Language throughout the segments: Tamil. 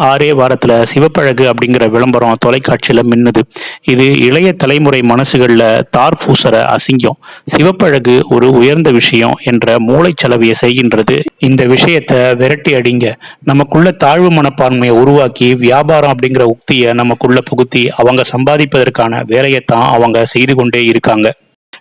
ஆறே வாரத்தில் சிவப்பழகு அப்படிங்கிற விளம்பரம் தொலைக்காட்சியில் மின்னுது. இது இளைய தலைமுறை மனசுகளில் தார் பூசற அசிங்கம். சிவப்பழகு ஒரு உயர்ந்த விஷயம் என்ற மூளைச்சலவையை செய்கின்றது. இந்த விஷயத்தை விரட்டி அடிங்க. நமக்குள்ள தாழ்வு மனப்பான்மையை உருவாக்கி வியாபாரம் அப்படிங்கிற உக்தியை நமக்குள்ள புகுத்தி அவங்க சம்பாதிப்பதற்கான வேலையைத்தான் அவங்க செய்து கொண்டே இருக்காங்க.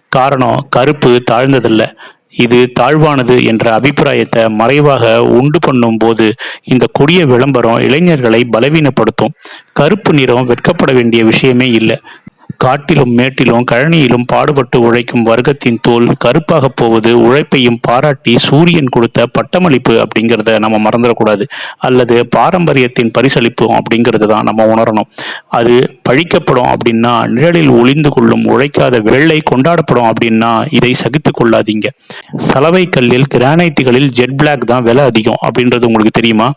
காரணம் கருப்பு தாழ்ந்ததல்ல. இது தாழ்வானது என்ற அபிப்பிராயத்தை மறைவாக உண்டு பண்ணும் போது இந்த கொடிய விளம்பரம் இளைஞர்களை பலவீனப்படுத்தும். கருப்பு நிறம் வெட்கப்பட வேண்டிய விஷயமே இல்லை. காட்டிலும் மேட்டிலும் கழனியிலும் பாடுபட்டு உழைக்கும் வர்க்கத்தின் தோல் கருப்பாக போவது உழைப்பையும் பாராட்டி சூரியன் கொடுத்த பட்டமளிப்பு அப்படிங்கிறத நம்ம மறந்துடக்கூடாது. அல்லது பாரம்பரியத்தின் பரிசளிப்பு அப்படிங்கிறது தான் நம்ம உணரணும். அது பழிக்கப்படும் அப்படின்னா நிழலில் ஒளிந்து கொள்ளும் உழைக்காத வெள்ளை கொண்டாடப்படும் அப்படின்னா இதை சகித்து கொள்ளாதீங்க. சலவை கல்லில் கிரானைட்டுகளில் ஜெட் பிளாக் தான் விலை அதிகம் அப்படின்றது உங்களுக்கு தெரியுமா?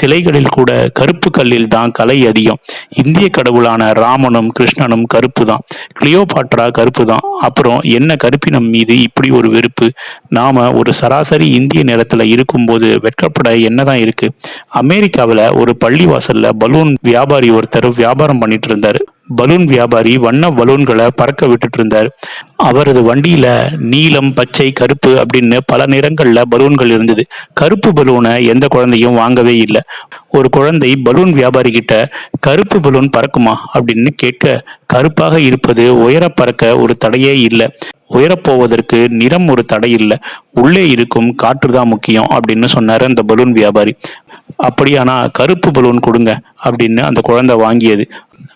சிலைகளில் கூட கருப்பு கல்லில் தான் கலை அதிகம். இந்திய கடவுளான ராமனும் கிருஷ்ணனும் கருப்பு தான் கிளியோபாட்ரா கருப்பு தான் அப்புறம் என்ன கருப்பினம் மீது இப்படி ஒரு வெறுப்பு? நாம ஒரு சராசரி இந்திய நிலத்துல இருக்கும்போது வெட்கப்பட என்னதான் இருக்கு? அமெரிக்காவில் ஒரு பள்ளிவாசல்ல பலூன் வியாபாரி ஒருத்தர் வியாபாரம் பண்ணிட்டு இருந்தாரு. பலூன் வியாபாரி வண்ண பலூன்களை பறக்க விட்டுட்டு இருந்தார் அவரது வண்டியில நீலம் பச்சை கருப்பு அப்படின்னு பல நிறங்கள்ல பலூன்கள் இருந்தது. கருப்பு பலூனை எந்த குழந்தையும் வாங்கவே இல்லை. ஒரு குழந்தை பலூன் வியாபாரி கிட்ட கருப்பு பலூன் பறக்குமா அப்படின்னு கேட்க கருப்பாக இருப்பது உயர பறக்க ஒரு தடையே இல்லை. உயரப்போவதற்கு நிறம் ஒரு தடை இல்லை. உள்ளே இருக்கும் காற்று தான் முக்கியம் அப்படின்னு சொன்னார் அந்த பலூன் வியாபாரி. அப்படியானா கருப்பு பலூன் கொடுங்க அப்படின்னு அந்த குழந்தை வாங்கியது.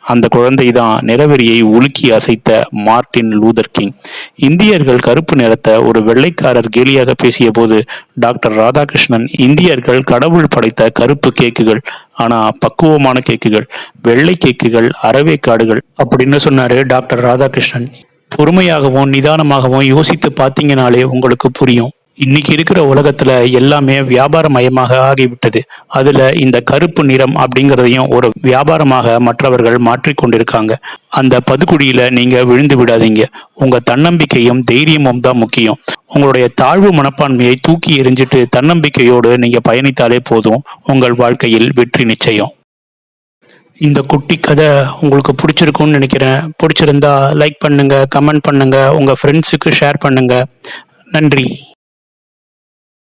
அந்த குழந்தை தான் நிறவெறியை உலுக்கி அசைத்த மார்ட்டின் லூதர் கிங். இந்தியர்கள் கருப்பு நிறத்தை ஒரு வெள்ளைக்காரர் கேலியாக பேசிய போது டாக்டர் ராதாகிருஷ்ணன் இந்தியர்கள் கடவுள் படைத்த கருப்பு கேக்குகள் ஆனா பக்குவமான கேக்குகள் வெள்ளை கேக்குகள் அறவேக்காடுகள் அப்படின்னு சொன்னாரு டாக்டர் ராதாகிருஷ்ணன். பொறுமையாகவும் நிதானமாகவும் யோசித்து பார்த்தீங்கனாலே உங்களுக்கு புரியும். இன்னைக்கு இருக்கிற உலகத்துல எல்லாமே வியாபாரமயமாக ஆகிவிட்டது. அதுல இந்த கருப்பு நிறம் அப்படிங்கிறதையும் ஒரு வியாபாரமாக மற்றவர்கள் மாற்றிக்கொண்டிருக்காங்க. அந்த பதுக்குடியில நீங்க விழுந்து விடாதீங்க. உங்க தன்னம்பிக்கையும் தைரியமும் தான் முக்கியம். உங்களுடைய தாழ்வு மனப்பான்மையை தூக்கி எறிஞ்சிட்டு தன்னம்பிக்கையோடு நீங்க பயணித்தாலே போதும். உங்கள் வாழ்க்கையில் வெற்றி நிச்சயம். இந்த குட்டி கதை உங்களுக்கு பிடிச்சிருக்கும்னு நினைக்கிறேன். பிடிச்சிருந்தா லைக் பண்ணுங்க கமெண்ட் பண்ணுங்க உங்க ஃப்ரெண்ட்ஸுக்கு ஷேர் பண்ணுங்க. நன்றி.